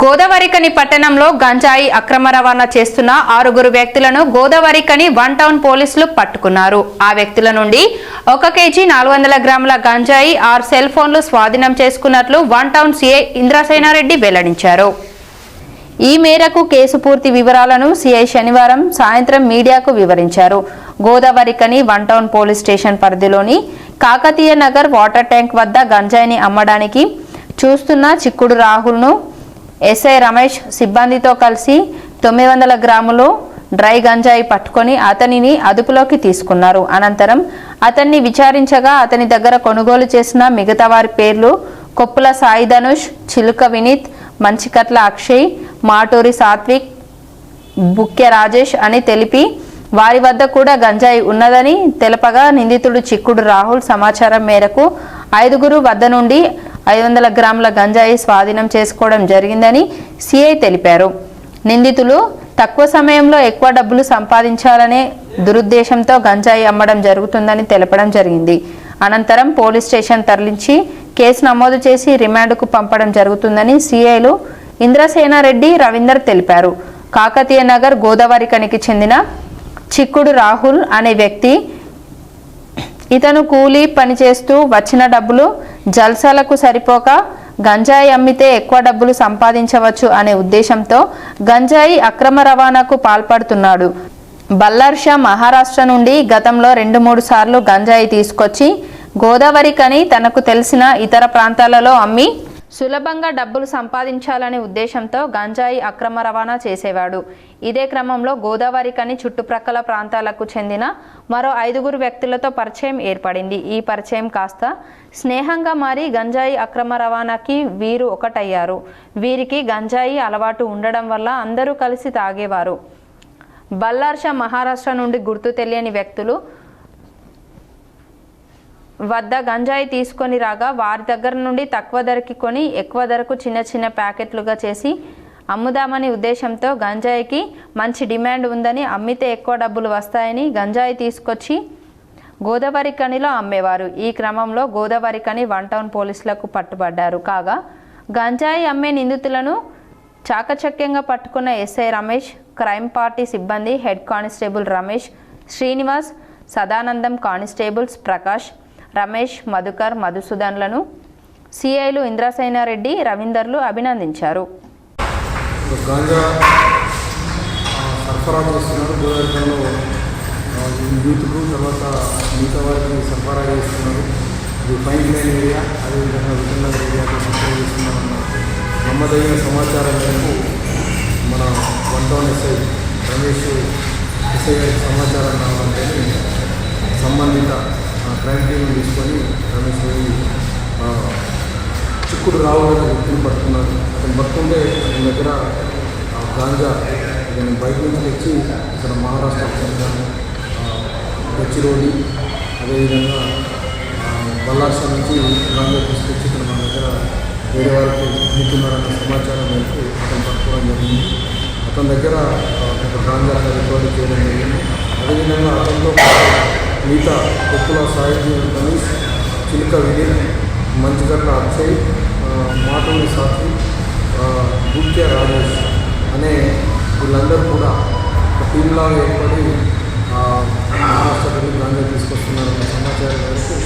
గోదావరికని పట్టణంలో గంజాయి అక్రమ రవాణా చేస్తున్న ఆరుగురు వ్యక్తులను గోదావరికని వన్ టౌన్ పోలీసులు పట్టుకున్నారు. ఆ వ్యక్తుల నుండి ఒక కేజీ నాలుగు వందల గ్రాముల గంజాయి ఆరు సెల్ ఫోన్లు స్వాధీనం చేసుకున్నట్లు వన్ టౌన్ సీఐ ఇంద్రసేనారెడ్డి వెల్లడించారు. ఈ మేరకు కేసు పూర్తి వివరాలను సీఐ శనివారం సాయంత్రం మీడియాకు వివరించారు. Godavarikhani one town police station పరిధిలోని కాకతీయ నగర్ వాటర్ ట్యాంక్ వద్ద గంజాయిని అమ్మడానికి చూస్తున్న చిక్కుడు రాహుల్ను ఎస్ఐ రమేష్ సిబ్బందితో కలిసి తొమ్మిది వందల గ్రాములు డ్రై గంజాయి పట్టుకొని అతనిని అదుపులోకి తీసుకున్నారు. అనంతరం అతన్ని విచారించగా అతని దగ్గర కొనుగోలు చేసిన మిగతా వారి పేర్లు కొప్పుల సాయి ధనుష్ చిలుక వినీత్ మంచికట్ల అక్షయ్ మాటూరి సాత్విక్ బుక్కె రాజేష్ అని తెలిపి వారి వద్ద కూడా గంజాయి ఉన్నదని తెలపగా నిందితుడు చిక్కుడు రాహుల్ సమాచారం మేరకు ఐదుగురు వద్ద నుండి ఐదు వందల గ్రాముల గంజాయి స్వాధీనం చేసుకోవడం జరిగిందని సిఐ తెలిపారు. నిందితులు తక్కువ సమయంలో ఎక్కువ డబ్బులు సంపాదించాలనే దురుద్దేశంతో గంజాయి అమ్మడం జరుగుతుందని తెలపడం జరిగింది. అనంతరం పోలీస్ స్టేషన్ తరలించి కేసు నమోదు చేసి రిమాండ్కు పంపడం జరుగుతుందని సిఐలు ఇంద్రసేనారెడ్డి రవీందర్ తెలిపారు. కాకతీయ నగర్ గోదావరికనికి చెందిన చిక్కుడు రాహుల్ అనే వ్యక్తి ఇతను కూలీ పనిచేస్తూ వచ్చిన డబ్బులు జల్సాలకు సరిపోక గంజాయి అమ్మితే ఎక్కువ డబ్బులు సంపాదించవచ్చు అనే ఉద్దేశంతో గంజాయి అక్రమ రవాణాకు పాల్పడుతున్నాడు. బల్లార్షా మహారాష్ట్ర నుండి గతంలో రెండు మూడు సార్లు గంజాయి తీసుకొచ్చి గోదావరి కని తనకు తెలిసిన ఇతర ప్రాంతాలలో అమ్మి సులభంగా డబ్బులు సంపాదించాలనే ఉద్దేశంతో గంజాయి అక్రమ రవాణా చేసేవాడు. ఇదే క్రమంలో గోదావరికని చుట్టుప్రక్కల ప్రాంతాలకు చెందిన మరో ఐదుగురు వ్యక్తులతో పరిచయం ఏర్పడింది. ఈ పరిచయం కాస్త స్నేహంగా మారి గంజాయి అక్రమ రవాణాకి వీరు ఒకటయ్యారు. వీరికి గంజాయి అలవాటు ఉండడం వల్ల అందరూ కలిసి తాగేవారు. బల్లార్షా మహారాష్ట్ర నుండి గుర్తు తెలియని వ్యక్తులు వద్ద గంజాయి తీసుకొని రాగా వారి దగ్గర నుండి తక్కువ ధరకి కొని ఎక్కువ ధరకు చిన్న చిన్న ప్యాకెట్లుగా చేసి అమ్ముదామని ఉద్దేశంతో గంజాయికి మంచి డిమాండ్ ఉందని అమ్మితే ఎక్కువ డబ్బులు వస్తాయని గంజాయి తీసుకొచ్చి గోదావరి కనిలో అమ్మేవారు. ఈ క్రమంలో గోదావరి కని వన్ టౌన్ పోలీసులకు పట్టుబడ్డారు. కాగా గంజాయి అమ్మే నిందితులను చాకచక్యంగా పట్టుకున్న ఎస్ఐ రమేష్ క్రైమ్ పార్టీ సిబ్బంది head constable Ramesh Srinivas Sadanandam constables Prakash Ramesh Madhukar మధుసూదన్లను సిఐలు ఇంద్రసేనారెడ్డి రవీందర్లు అభినందించారు. సరఫరా చేస్తున్నారు. గోదావరిలో యూత్కు తర్వాత మిగతా వారికి సరఫరా చేస్తున్నారు. ఇది ఫైన్ లైన్ ఏరియా. అదేవిధంగా విజయనగర్ ఏరియాకి సరఫరా చేస్తున్నారన్న నమ్మదగిన సమాచారం మేరకు మన one town SI Ramesh SI గారికి సమాచారం కావాలంటే సంబంధిత క్రైమ్ టీమ్ తీసుకొని రమేష్ చిక్కుడు రావు అనే వ్యక్తిని పట్టుకున్నాడు అతను పట్టుకుంటే అతని దగ్గర ఆ, గాంజా నేను బయట నుంచి తెచ్చి ఇక్కడ మహారాష్ట్ర చెందిన అదేవిధంగా ఆ, నుంచి గాంజా తీసుకొచ్చి ఇక్కడ మన దగ్గర వేరే వారికి అమ్ముతున్నారన్న సమాచారం మేరకు అతను పట్టుకోవడం జరిగింది. అతని దగ్గర ఒక గాంజా రికవరీ చేయడం జరిగింది. అదేవిధంగా అతనితో మిగతా కొప్పుల సాహిత్య గణేష్ చిలుక విజయ్ మంచిగట్ల అక్షయ్ మాటవి సాక్షి గుత్య రాజేష్ అనే వీళ్ళందరూ కూడా ఒక టీంలాగా ఏర్పడి ఆ, మహారాష్ట్ర వెళ్ళి తీసుకొస్తున్నారన్న సమాచారం కలిసి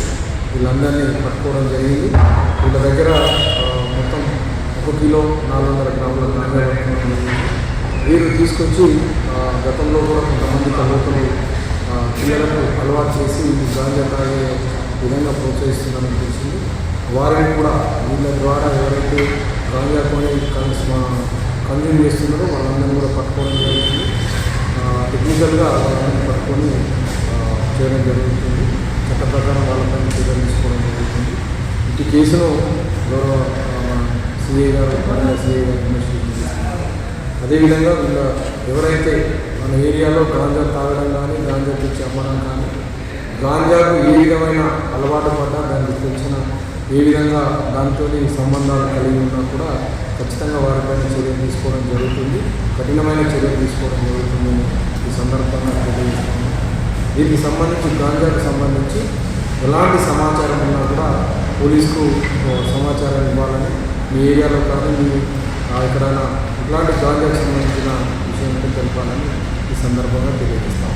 వీళ్ళందరినీ పట్టుకోవడం జరిగింది. వీళ్ళ దగ్గర మొత్తం ఒక కిలో నాలుగు వందల గ్రాముల గాంజా వీరు తీసుకొచ్చి గతంలో కూడా కొంతమంది కలవతలు పిల్లలకు అలవాటు చేసి ఈ గాంజా తాగే విధంగా ప్రోత్సహిస్తున్నారని తెలిసింది. వారిని కూడా వీళ్ళ ద్వారా ఎవరైతే గాంజా కొని కన్జ్యూమ్ చేస్తున్నారో వాళ్ళందరినీ కూడా పట్టుకోవడం జరుగుతుంది. టెక్నికల్గా వాళ్ళని పట్టుకొని చేయడం జరుగుతుంది. చట్ట ప్రకారం వాళ్ళపైన చర్యలు తీసుకోవడం జరుగుతుంది. ఇటు కేసులో గౌరవ సిఐ గారు సిఐ గారు ఇన్వెస్టిగేషన్ చేస్తున్నారు అదేవిధంగా వీళ్ళ ఎవరైతే మన ఏరియాలో గాంజా తాగడం కానీ గాంజా తెచ్చి అమ్మడం కానీ గాంజాకు ఏ విధమైన అలవాటు పడ్డా దానికి తెచ్చిన ఏ విధంగా దాంతో సంబంధాలు కలిగి ఉన్నా కూడా ఖచ్చితంగా వారిపైన చర్యలు తీసుకోవడం జరుగుతుంది. కఠినమైన చర్యలు తీసుకోవడం జరుగుతుందని ఈ సందర్భంగా తెలియజేస్తున్నాను. దీనికి సంబంధించి గాంజాకు సంబంధించి ఎలాంటి సమాచారం ఉన్నా కూడా పోలీసుకు సమాచారం ఇవ్వాలని మీ ఏరియాలో కానీ మీ ఎక్కడైనా ఇట్లాంటి గాంజాకు సంబంధించిన విషయం తెలపాలని సందర్భంగా తెలియజేస్తాం.